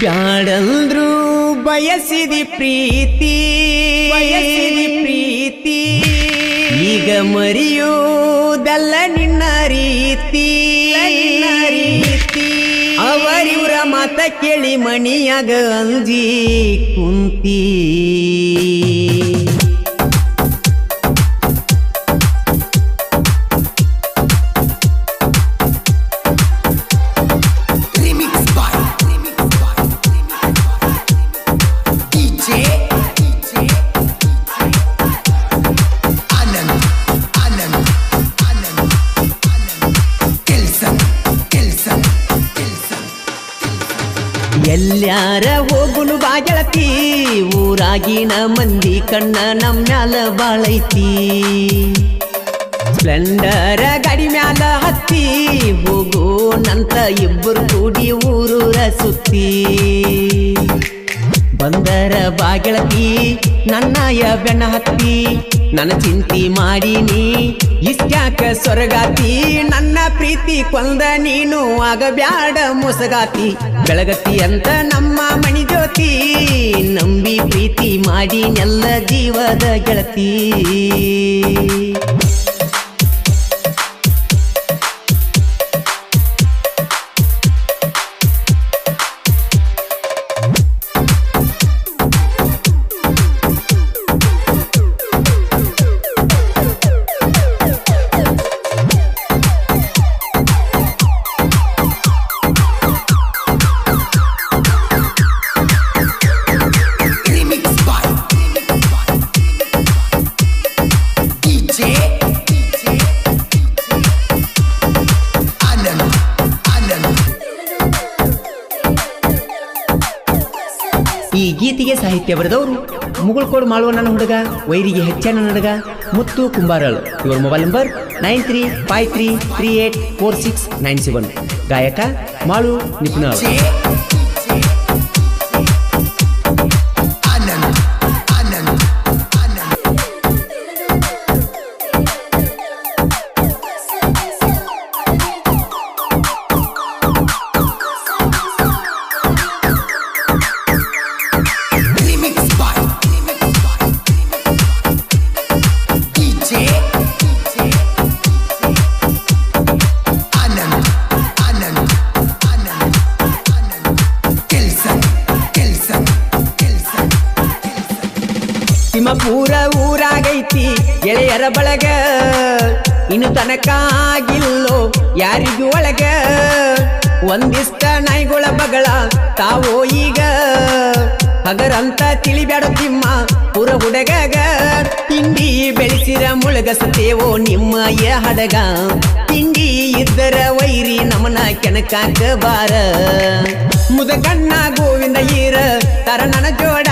ಬ್ಯಾಡಂದ್ರು ಬಯಸಿದಿ ಪ್ರೀತಿ. ಬಯಸಿದಿ ಪ್ರೀತಿ. ಈಗ ಮರಿಯೋದಲ್ಲ ನಿನ್ನ ರೀತಿ. ರೀತಿ. ಅವರಿವರ ಮಾತ ಕೇಳಿ ಮಣಿಯಾಗ ಅಂಜಿ ಕುಂತಿ. ಎಲ್ಲ್ಯಾರ ಹೋಗುನು ಬಾಗೆಳತಿ? ಊರಾಗಿನ ಮಂದಿ ಕಣ್ಣ ನಮ್ಮ ಮ್ಯಾಲ ಬಾಳೈತಿ. ಸ್ಪ್ಲೆಂಡರ ಗಾಡಿ ಮ್ಯಾಲ ಹತ್ತಿ ಹೋಗೋಣಂತ ಇಬ್ಬರು ಕೂಡಿ ಊರು ಸುತ್ತಿ. ಬಂದರ ಬಾಗೆಳತಿ, ನನ್ನಯ ಬೆಣ್ಣ ಹತ್ತಿ. ನನ್ನ ಚಿಂತಿ ಮಾಡೀನಿ ಇಷ್ಟ್ಯಾಕ ಸೊರಗಾತಿ. ನನ್ನ ಪ್ರೀತಿ ಕೊಂದ ನೀನು ಆಗ ಬ್ಯಾಡ ಮುಸಗಾತಿ. ಬೆಳಗತಿ ಅಂತ ನಮ್ಮ ಮಣಿ ಜ್ಯೋತಿ. ನಂಬಿ ಪ್ರೀತಿ ಮಾಡಿ ನೆಲ್ಲ ಜೀವದ ಗೆಳತಿ. ಗೀತೆಗೆ ಸಾಹಿತ್ಯ ಬರೆದವರು. ಮುಗುಳ್ಕೋಡು ಮಾಳುವ ನನ್ನ ಹುಡುಗ, ವೈರಿಗೆ ಹೆಚ್ಚನ ನಡುಗ ಮುತ್ತು ಕುಂಬಾರಳು. ಇವರ mobile number nine three five three three eight four six nine seven. ಗಾಯಕ ಮಾಳು ನಿಪುಣಾಳು ತಿಮ್ಮಪೂರ ಊರಾಗೈತಿ, ಗೆಳೆಯರ ಬಳಗ. ಇನ್ನು ತನಕ ಆಗಿಲ್ಲೋ, ಯಾರಿಗೂ ಒಳಗ. ಒಂದಿಷ್ಟ ನಾಯಿಗಳ ಬಗಳ, ತಾವೋ ಈಗ. ಹಗರಂತ ತಿಳಿಬ್ಯಾಡ ತಿಮ್ಮ, ಪುರ ಹುಡಗ ತಿಂಡಿ ಬೆಳೆಸಿರ ಮುಳಗಸತೇವೋ ನಿಮ್ಮ ಯ ಹಡಗ. ತಿಂಡಿ ಇದ್ದರ ವೈರಿ ನಮನ ಕೆಣಕಾಕ ಬಾರ ಮುದಕಣ್ಣ ಗೋವಿಂದ ಈರ ತರ ನನ ಜೋಡ.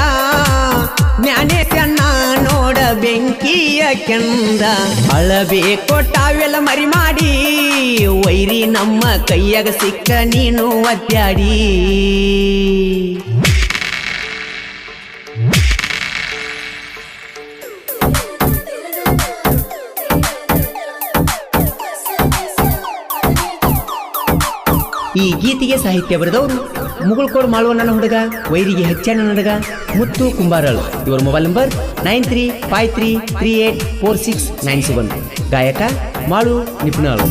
ಕೆಂದ ಅಳಬೇಕು ಕೊಟ್ಟಾವೆಲ್ಲ ಮರಿ ಮಾಡಿ ವೈರಿ ನಮ್ಮ ಕೈಯಾಗ ಸಿಕ್ಕ ನೀನು ಒದ್ದಾಡಿ. ಈ ಗೀತೆಗೆ ಸಾಹಿತ್ಯ ಬರೆದವರು ಮುಗುಳ್ಕೋರ್ ನನ್ನ ಹುಡುಗ, ವೈರಿಗೆ ಹೆಚ್ಚನ ಹುಡುಗ, ಮುತ್ತು ಕುಂಬಾರಳ್. ಇವರ mobile number nine three five three three eight four six nine seven ಗಾಯಕ ಮಾಳು ನಿಪುಣಾಳು